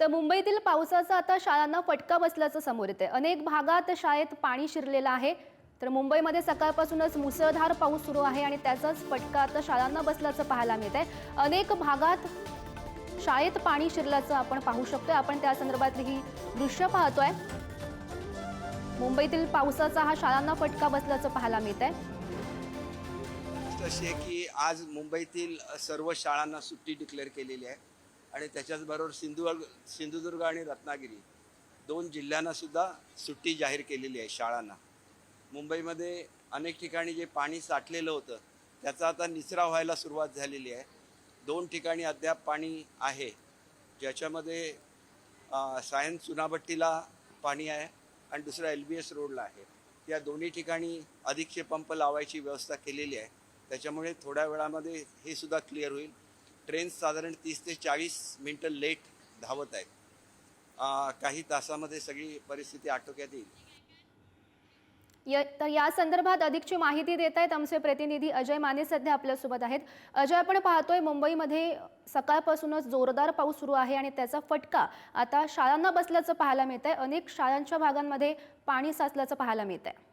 तर मुंबईतील पावसाचा आता शाळांना फटका बसल्याचं समोर येते अनेक भागात शाळेत पाणी शिरलेलं आहे. तर मुंबईमध्ये सकाळपासूनच मुसळधार पाऊस सुरू आहे आणि त्याचाच फटका आता शाळांना बसल्याचं पाहायला मिळत आहे अनेक भागात शाळेत पाणी शिरल्याचं आपण पाहू शकतोय. आपण त्या संदर्भातली ही दृश्य पाहतोय. मुंबईतील पावसाचा हा शाळांना फटका बसल्याचं पाहायला मिळत आहे अशी आहे की आज मुंबईतील सर्व शाळांना सुट्टी डिक्लेअर केलेली आहे. आणि त्याच्याचबरोबर सिंधुदुर्ग सिंधुदुर्ग आणि रत्नागिरी दोन जिल्ह्यांना सुद्धा सुट्टी जाहीर केलेली आहे शाळांना. मुंबईमध्ये अनेक ठिकाणी जे पाणी साठलेलं होतं त्याचा आता निचरा व्हायला सुरुवात झालेली आहे. दोन ठिकाणी अद्याप पाणी आहे ज्याच्यामध्ये सायन्स सायन चुनाभट्टीला पाणी आहे आणि दुसरा एल बी एस रोडला आहे. या दोन्ही ठिकाणी अधिकचे पंप लावायची व्यवस्था केलेली आहे. त्याच्यामुळे थोड्या वेळामध्ये हे सुद्धा क्लिअर होईल. ट्रेन साधारण तीस ते चाळीस मिनटं लेट धावत आहेत. काही तासामध्ये सगळी परिस्थिती आटोक्यात येईल. या- तर या संदर्भात अधिकची माहिती देत आहेत आमचे प्रतिनिधी अजय माने सध्या आपल्यासोबत आहेत. अजय आपण पाहतोय मुंबईमध्ये सकाळपासूनच जोरदार पाऊस सुरू आहे आणि त्याचा फटका आता शाळांना बसल्याचं पाहायला मिळत आहे अनेक शाळांच्या भागांमध्ये पाणी साचल्याचं पाहायला मिळत आहे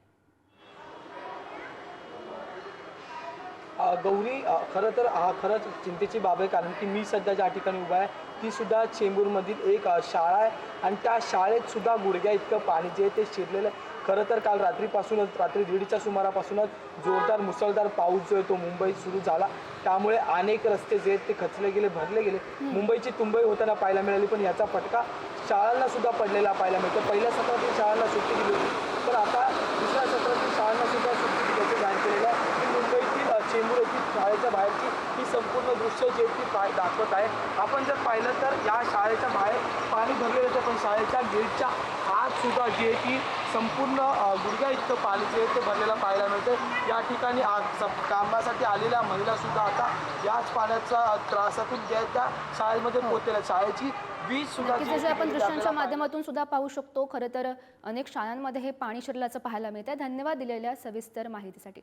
गौरी खरं तर हा खरंच चिंतेची बाब आहे कारण की मी सध्या ज्या ठिकाणी उभा आहे ती सुद्धा चेंबूरमधील एक शाळा आहे. आणि त्या शाळेत सुद्धा गुडघ्या इतकं पाणी जे आहे ते शिरलेलं आहे. खरं तर काल रात्रीपासूनच रात्री दीडच्या सुमारापासूनच जोरदार मुसळधार पाऊस जो आहे तो मुंबईत सुरू झाला. त्यामुळे अनेक रस्ते जे आहेत ते खचले गेले भरले गेले. मुंबईची तुंबई होताना पाहायला मिळाली पण याचा फटका शाळांना सुद्धा पडलेला पाहायला मिळतो. पहिल्या सत्रातील शाळांना सुट्टी दिली होती. पण आता दुसऱ्या सत्रातील शाळांना सुद्धा सुट्टी दिल्याचं जाहीर केलेलं आहे ही मुंबईतील अ, चेंबूर येथील शाळेच्या बाहेरची ही संपूर्ण दृश्य जे ती पाय दाखवत आहे. आपण जर पाहिलं तर या शाळेच्या बाहेर पाणी भरलेलं होतं पण शाळेच्या गेटच्या आत सुद्धा जे ती संपूर्ण गुडघ्या इतकं पाणी जे ते भरलेलं पाहायला मिळतं या ठिकाणी कामासाठी आलेल्या महिला सुद्धा आता याच पाण्याचा त्रासातून जे आहे त्या शाळेमध्ये पोहोचलेल्या आहेत. शाळेची जसे ती आपण दृश्यांच्या माध्यमातून सुद्धा पाहू शकतो. खरं तर अनेक शाळांमध्ये हे पाणी शिरल्याचं पाहायला मिळत धन्यवाद दिलेल्या सविस्तर माहितीसाठी.